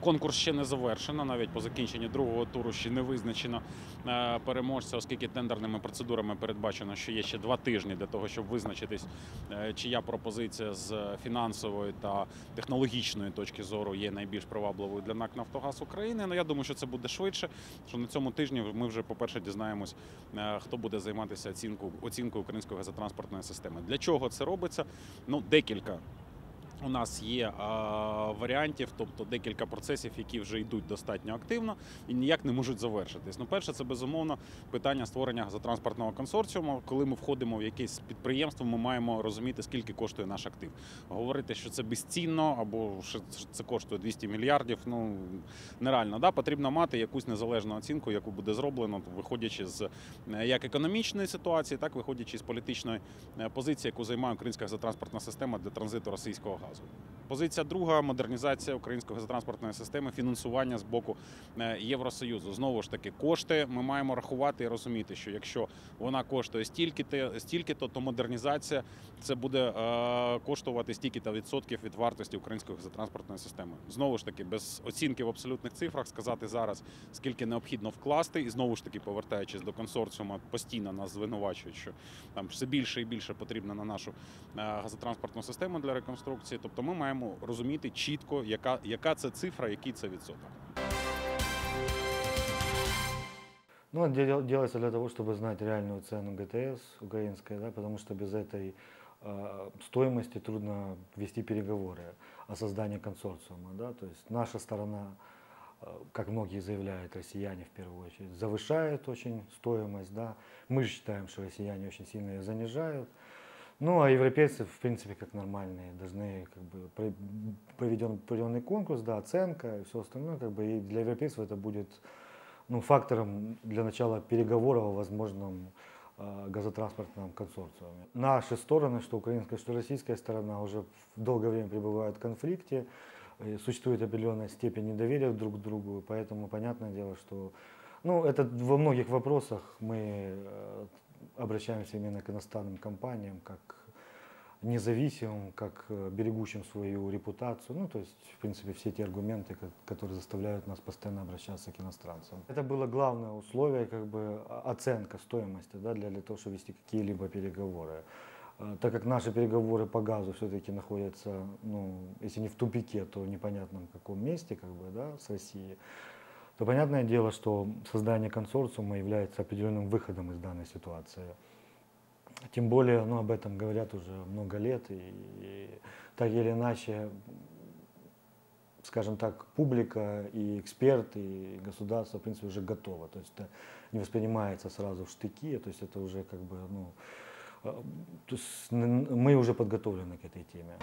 Конкурс ще не завершено, навіть по закінченні другого туру ще не визначено е, переможця, оскільки тендерними процедурами передбачено, що є ще два тижні для того, щоб визначитись, е, чия пропозиція з фінансової та технологічної точки зору є найбільш привабливою для НАК Нафтогаз України. Ну я думаю, що це буде швидше. Що на цьому тижні ми вже, по-перше, дізнаємось, е, хто буде займатися оцінкою оцінкою української газотранспортної системи. Для чого це робиться? Ну, декілька у нас є а, варіантів, тобто декілька процесів, які вже йдуть достатньо активно і ніяк не можуть завершитись. Ну, перше, це безумовно питання створення газотранспортного консорціуму. Коли ми входимо в якесь підприємство, ми маємо розуміти, скільки коштує наш актив. Говорити, що це безцінно або що це коштує 200 мільярдів. Ну нереально. Да? Потрібно мати якусь незалежну оцінку, яку буде зроблено, виходячи з е, як економічної ситуації, так виходячи з політичної е, позиції, яку займає українська газотранспортна система для транзиту російського газу. Позиція друга модернізація української газотранспортної системи, фінансування з боку е, Євросоюзу. Знову ж таки, кошти ми маємо рахувати і розуміти, що якщо вона коштує стільки-то, стільки-то, то модернізація це буде е, коштувати стільки-то відсотків від вартості української газотранспортної системи. Знову ж таки, без оцінки в абсолютних цифрах сказати зараз, скільки необхідно вкласти, і знову ж таки, повертаючись до консорціуму, постійно нас звинувачують, що там все більше і більше потрібно на нашу е, газотранспортну систему для реконструкції. Тобто ми маємо розуміти чітко, яка, яка це цифра, який це відсоток. Ну, это дел- делается для того, чтобы знать реальную цену ГТС украинской, да, потому что без этой э, стоимости трудно вести переговоры о создании консорциума. Да? То есть наша сторона, э, как многие заявляют, россияне в первую очередь, завышает очень стоимость. Да? Мы же считаем, что россияне очень сильно ее занижают. Ну, а европейцы, в принципе, как нормальные, должны, как бы, про- проведен определенный конкурс, да, оценка и все остальное, как бы, и для европейцев это будет ну, фактором для начала переговоров о возможном э, газотранспортном консорциуме. Наши стороны, что украинская, что российская сторона, уже долгое время пребывают в конфликте, существует определенная степень недоверия друг к другу, поэтому понятное дело, что ну, это во многих вопросах мы э, обращаемся именно к иностранным компаниям, как независимым, как э, берегущим свою репутацию. Ну, то есть, в принципе, все те аргументы, ко- которые заставляют нас постоянно обращаться к иностранцам. Это было главное условие, как бы оценка стоимости, да, для, для того, чтобы вести какие-либо переговоры. Э, Так как наши переговоры по газу все-таки находятся, ну, если не в тупике, то в непонятном каком месте, как бы, да, с Россией, то понятное дело, что создание консорциума является определенным выходом из данной ситуации. Тем более, ну, об этом говорят уже много лет, и, и так или иначе, скажем так, публика и эксперты, и государство, в принципе, уже готово. То есть это не воспринимается сразу в штыки, то есть это уже как бы, ну, э, то есть мы уже подготовлены к этой теме.